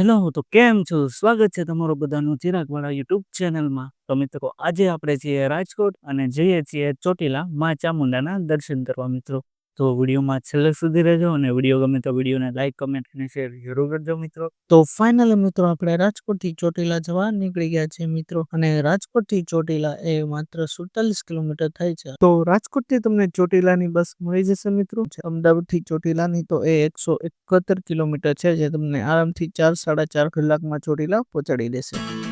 Hello તો કેમ છો? સ્વાગત છે તમારું બધાનું ચિરાગવાળા યુટ્યુબ ચેનલમાં. તો મિત્રો, આજે આપણે છીએ રાજકોટ અને જઈએ છીએ ચોટીલા મા ચામુંડાના દર્શન કરવા મિત્રો. તો વિડીયોમાં છેલ્લે સુધી રહેજો અને વીડિયો ગમે તો વિડીયોને લાઈક કમેન્ટ અને શેર જરૂર કરજો મિત્રો. તો ફાઇનલ મિત્રો આપણે રાજકોટથી ચોટીલા જવા નીકળી ગયા છે મિત્રો અને રાજકોટથી ચોટીલા એ માત્ર સુડતાલીસ કિલોમીટર થાય છે. તો રાજકોટથી તમને ચોટીલાની બસ મળી જશે મિત્રો. અમદાવાદથી ચોટીલાની તો એ એકસો એકોતેર કિલોમીટર છે જે તમને આરામથી ચાર, સાડા ચાર કલાકમાં ચોટીલા પહોંચાડી દેશે.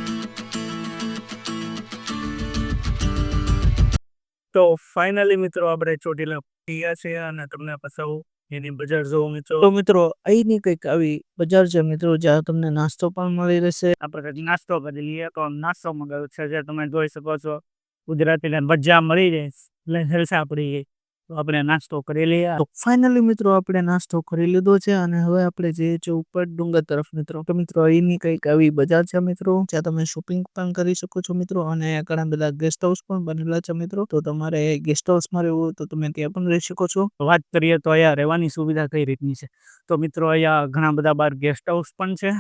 તો ફાઇનલી મિત્રો આપણે ચોટીલા ગયા છે અને તમને પસાવ એની બજાર જોવો મિત્રો. તો મિત્રો અહીંની કંઈક આવી બજાર છે મિત્રો જ્યાં તમને નાસ્તો પણ મળી રહેશે. આપણે નાસ્તો કરી લઈએ. તો નાસ્તો મંગાવ્યો છે જે તમે જોઈ શકો છો. ગુજરાતીને મજા મળી જાય એટલે પડી ગઈ તો આપણે નાસ્તો કરી લઈએ. તો ફાઇનલી મિત્રો આપણે નાસ્તો કરી લીધો છે અને હવે આપણે જઈએ છીએ ઉપર ડુંગર તરફ મિત્રો. તો મિત્રો અહીંની કંઈક આવી બજાર છે મિત્રો જ્યાં તમે શોપિંગ પણ કરી શકો છો મિત્રો અને ઘણા બધા ગેસ્ટ હાઉસ પણ બનેલા છે મિત્રો. તો તમારે ગેસ્ટ હાઉસમાં રહેવું તો તમે ત્યાં પણ રહી શકો છો. વાત કરીએ તો અહીંયા રહેવાની સુવિધા કઈ રીતની છે? તો મિત્રો અહીંયા ઘણા બધા બાર ગેસ્ટ હાઉસ પણ છે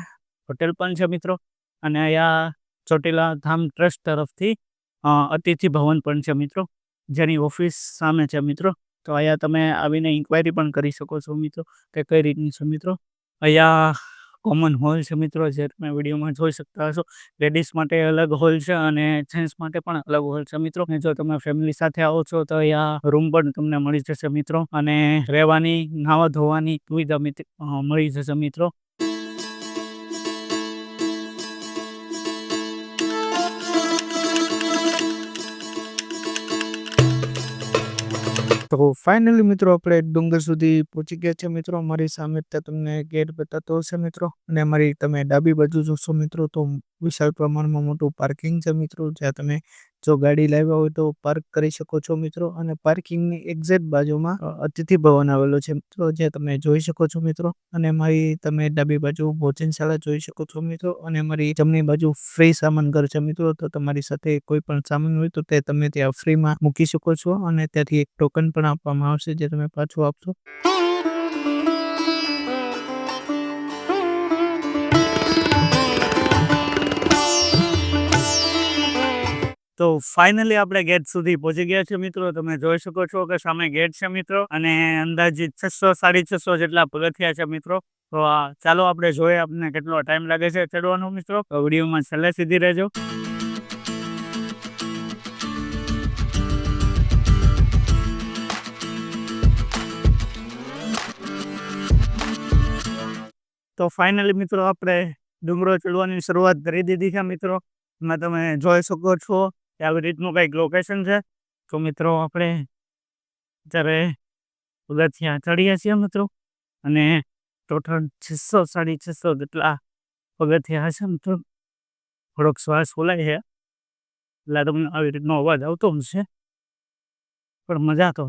હોટેલ પણ છે મિત્રો અને અહીંયા ચોટીલા ધામ ટ્રસ્ટ તરફથી અતિથિ ભવન પણ છે મિત્રો જેની ઓફિસ સામે છે મિત્રો. તો અહીંયા તમે આવીને ઇન્ક્વાયરી પણ કરી શકો છો મિત્રો, કે કઈ રીતની છે મિત્રો? અહીંયા કોમન હોલ છે મિત્રો, જે તમે વિડીયોમાં જોઈ શકતા હશો. લેડીઝ માટે અલગ હોલ છે અને જેન્ટ્સ માટે પણ અલગ હોલ છે મિત્રો. જો તમે ફેમિલી સાથે આવો છો તો અહીંયા રૂમ પણ તમને મળી જશે મિત્રો. અને રહેવાની નાવા ધોવાની સુવિધા મળી જશે મિત્રો. તો ફાઇનલી મિત્રો આપણે ડુંગર સુધી પહોંચી ગયા છે મિત્રો. અમારી સામે તમને ગેટ બતાતો હશે મિત્રો. અને અમારી તમે ડાબી બાજુ જોશો મિત્રો, તો વિશાળ પ્રમાણમાં મોટું પાર્કિંગ છે મિત્રો, જ્યાં તમે જો ગાડી લાવ્યા હોય તો પાર્ક કરી શકો છો મિત્રો. અને પાર્કિંગની એક્ઝેક્ટ બાજુમાં અતિથિ ભવન આવેલો છે મિત્રો, જે તમે જોઈ શકો છો મિત્રો. અને મારી તમે ડાબી બાજુ ભોજનશાળા જોઈ શકો છો મિત્રો. અને મારી જમણી બાજુ ફ્રી સામાન ઘર છે મિત્રો. તો તમારી સાથે કોઈ પણ સામાન હોય તો તે તમે ત્યાં ફ્રીમાં મૂકી શકો છો. અને ત્યાંથી એક ટોકન પણ આપવામાં આવશે જે તમે પાછું આપશો. તો ફાઇનલી આપણે ગેટ સુધી પહોંચી ગયા છે મિત્રો. તમે જોઈ શકો છો કે સામે ગેટ છે મિત્રો અને અંદાજિત છસો સાડી છસો જેટલા પગથિયા છે મિત્રો. તો ચાલો આપણે જોઈએ આપણને કેટલો ટાઈમ લાગે છે ચડવાનો મિત્રો. તો વિડીયોમાં છેલ્લે સીધી રહેજો. તો ફાઇનલી મિત્રો આપણે ડુંગરો ચડવાની શરૂઆત કરી દીધી છે મિત્રો. એમાં તમે જોઈ શકો છો આવી રીતનું કંઈક લોકેશન છે. તો મિત્રો આપણે અત્યારે પગથિયાં ચડીએ છીએ મિત્રો, અને ટોટલ છસો સાડી છસો જેટલા પગથિયાં હશે મિત્રો. થોડોક શ્વાસ ખોલાય છે. એટલે તમને આવી રીતનો અવાજ આવતો હશે. પણ મજા તો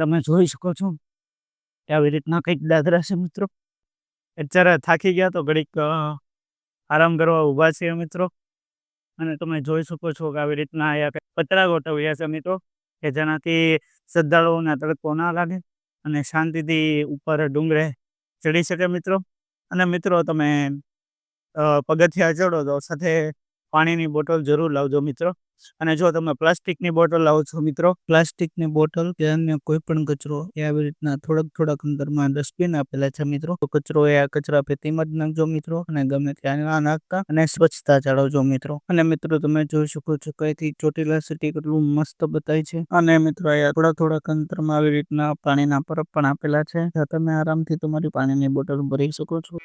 તમે જોઈ શકો છો આવી રીતના કંઈક દાદરા છે મિત્રો. અત્યારે થાકી ગયા તો ઘડીક આરામ કરવા ઊભા છીએ મિત્રો. અને તમે જોઈ શકો છો કે આવી રીતના અહીંયા પતરા ગોઠવ્યા છે મિત્રો, કે જેનાથી શ્રદ્ધાળુઓને તડકો ના લાગે અને શાંતિથી ઉપર ડુંગરે ચડી શકે મિત્રો? અને મિત્રો તમે પગથિયા ચડો તો સાથે પાણીની બોટલ જરૂર લાવજો મિત્રો. અને જો તમે પ્લાસ્ટિકની બોટલ લાવો છો મિત્રો, પ્લાસ્ટિકની બોટલ કે અન્ય કોઈ પણ કચરો એ આવી રીતના થોડાક થોડાક અંતરમાં ડસ્ટબિન આપેલા છે મિત્રો. કચરો એ આ કચરા પેટીમાં જ નાખજો મિત્રો અને ગમે ત્યાં ના નાખતા અને સ્વચ્છતા જાળવજો મિત્રો. અને મિત્રો તમે જોઈ શકો છો કઈથી ચોટીલા સિટી કેટલું મસ્ત બતાય છે. અને મિત્રો અહીંયા થોડા થોડાક અંતરમાં આવી રીતના પાણીના પરબ પણ આપેલા છે. તમે આરામથી તમારી પાણીની બોટલ ભરી શકો છો.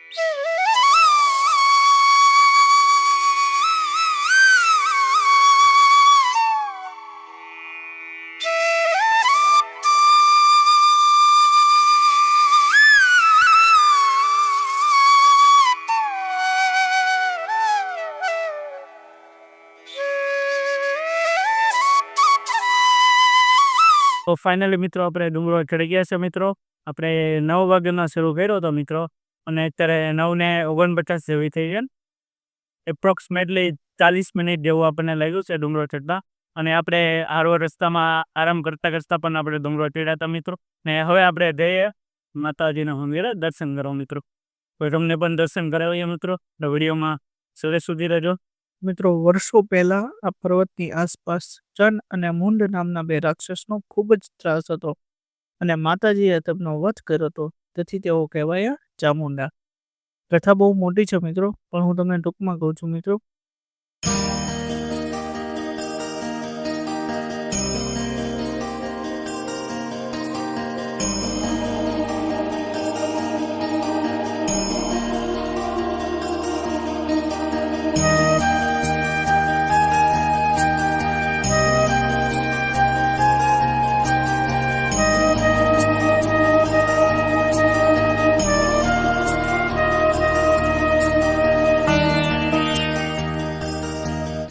તો ફાઇનલી મિત્રો આપણે ડુંગરો ચડી ગયા છે મિત્રો. આપણે નવ વાગ્યાનો શરૂ કર્યો હતો મિત્રો. અને અત્યારે નવ ને ઓગણપચાસ જેવી થઈ છે એપ્રોક્સિમેટલી ચાલીસ મિનિટ જેવું આપણને લાગ્યું છે ડુંગરો ચડતા. અને આપણે હારો રસ્તામાં આરામ કરતાં કરતાં પણ આપણે ડુંગરો ચડ્યા હતા મિત્રો. ને હવે આપણે જઈએ માતાજીના મંદિરે દર્શન કરવા મિત્રો. કોઈ તમને પણ દર્શન કરાવીએ મિત્રો. વિડીયોમાં છેલ્લે સુધી રહેજો. મિત્રો, વર્ષો પહેલાં આ પર્વતની આસપાસ ચન અને મુંડ નામના બે રાક્ષસનો ખૂબ જ ત્રાસ હતો અને માતાજીએ તેમનો વધ કર્યો હતો. તેથી તેઓ કહેવાયા ચામુંડા. કથા બહુ મોટી છે મિત્રો, પણ હું તમને ટૂંકમાં કહું છું મિત્રો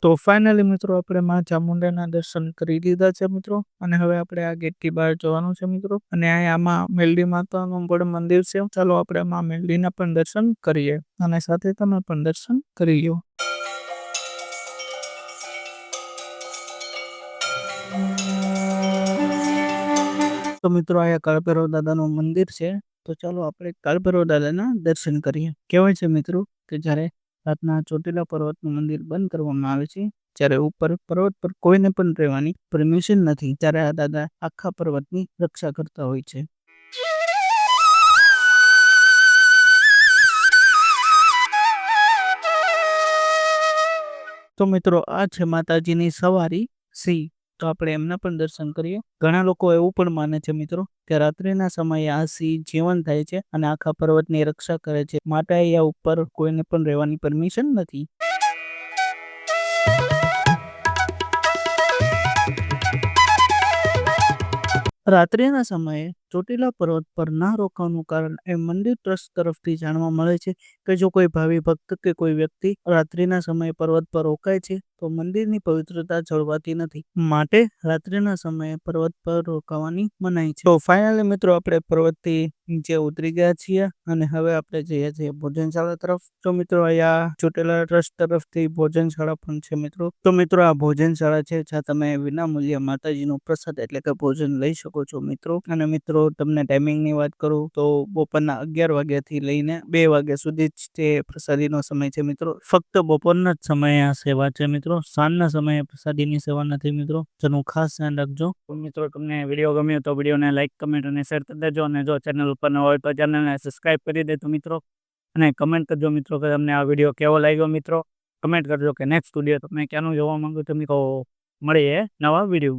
તો ફાઇનલી મિત્રો આપણે માં ચામુંડાના દર્શન કરી લીધા છે મિત્રો. અને હવે આપણે આ ગેટથી બહાર જવાનું છે મિત્રો. અને આમાં મેલડી માતાનું પણ મંદિર છે. ચાલો આપણે માં મેલડીના પણ દર્શન કરીએ. અને સાથે તમે પણ દર્શન કરી લો તો મિત્રો અહીંયા કાળભૈરવ દાદાનું મંદિર છે. તો ચાલો આપણે કાળભૈરવ દાદાના દર્શન કરીએ. કહેવાય છે મિત્રો કે જ્યારે રાતના ચોટીલા પર્વતનું મંદિર બંધ કરવામાં આવે છે. જ્યારે ઉપર પર્વત પર કોઈને પણ રહેવાની પરમિશન નથી, ત્યારે આ દાદા આખા પર્વતની રક્ષા કરતા હોય છે. તો મિત્રો, આ છે માતાજીની સવારી. સિંહ તો આપણે એમના પણ દર્શન કરીએ. ઘણા લોકો એવું પણ માને છે મિત્રો કે રાત્રિના સમયે આ સિંહ જીવન થાય છે અને આખા પર્વતની રક્ષા કરે છે. માટે અહીંયા ઉપર કોઈને પણ રહેવાની પરમિશન નથી. રાત્રિના સમયે ચોટીલા પર્વત પર ના રોકાવાનું કારણ એ મંદિર ટ્રસ્ટ તરફથી જાણવા મળે છે કે જો કોઈ ભાવિ ભક્ત કે કોઈ વ્યક્તિ રાત્રિના સમયે પર્વત પર રોકાય છે, તો મંદિરની પવિત્રતા જળવાતી નથી. માટે રાત્રિના સમયે પર્વત પર રોકાવાની મનાઈ છે. તો ફાઇનલી મિત્રો આપણે પર્વતથી નીચે ઉતરી ગયા છીએ અને હવે આપણે જઈએ છીએ ભોજનશાળા તરફ. તો મિત્રો અહીંયા ચોટેલા ટ્રસ્ટ તરફથી ભોજનશાળા પણ છે મિત્રો. તો મિત્રો આ ભોજનશાળા છે જ્યાં તમે વિના મૂલ્યે માતાજીનો પ્રસાદ એટલે કે ભોજન લઈ શકો છો મિત્રો. અને મિત્રો તમને ટાઈમિંગની વાત કરું, તો બપોરના અગિયાર વાગ્યાથી લઈને બે વાગ્યા સુધી જ તે પ્રસાદીનો સમય છે મિત્રો, ફક્ત બપોરના જ સમયે આ સેવા છે મિત્રો. સાંજના સમયે પ્રસાદીની સેવા નથી મિત્રો. જેનું ખાસ ધ્યાન રાખજો. મિત્રો, તમને વીડિયો ગમ્યો તો વિડીયોને લાઈક, કમેન્ટ અને શેર કરી દેજો. અને જો ચેનલ ઉપર ન હોય તો ચેનલને સબસ્ક્રાઈબ કરી દેજો મિત્રો. અને કમેન્ટ કરજો મિત્રો કે તમને આ વીડિયો કેવો લાગ્યો મિત્રો. કમેન્ટ કરજો કે નેક્સ્ટ વીડિયો તમે ક્યાંનું જોવા માંગો તમે કહો મળીએ નવા વીડિયો